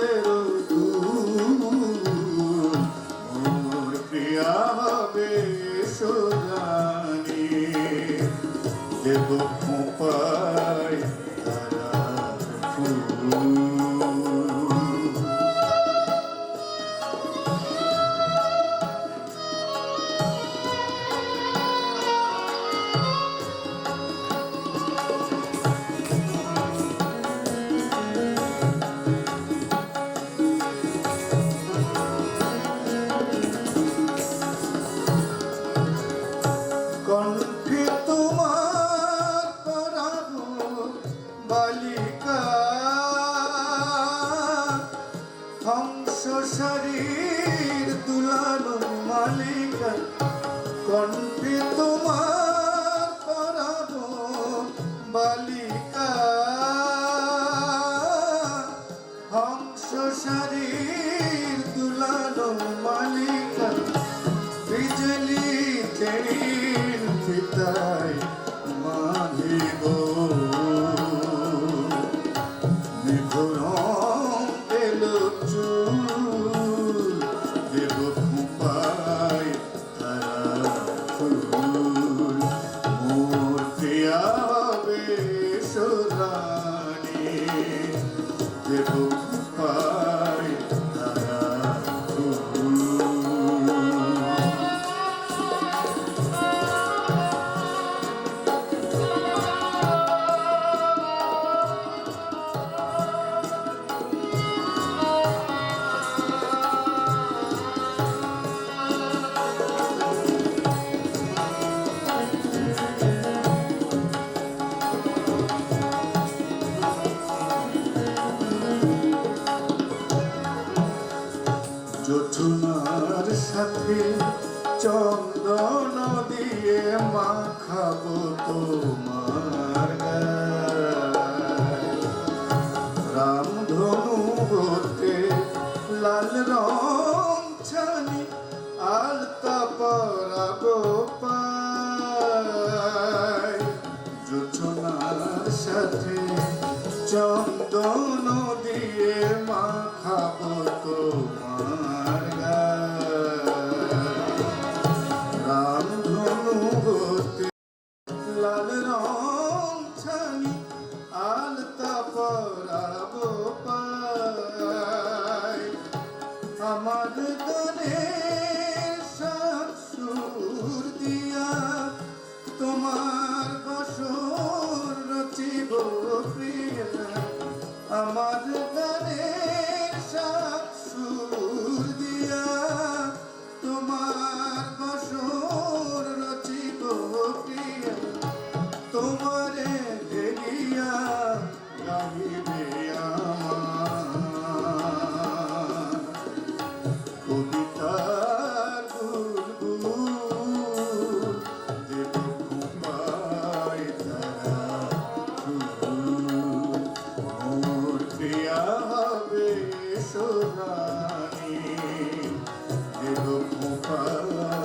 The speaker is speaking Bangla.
तेरा বালিকা হংস শরীর দুলানো মালিকা কণ্ঠিত তোমার সাথে চন্দন দিয়ে মাখাব তোমার রামধনু হতে লাল রং ছানি, আলতা পরাবো পাই সাথে চন্দন দিয়ে মাখাবো তোমার Aman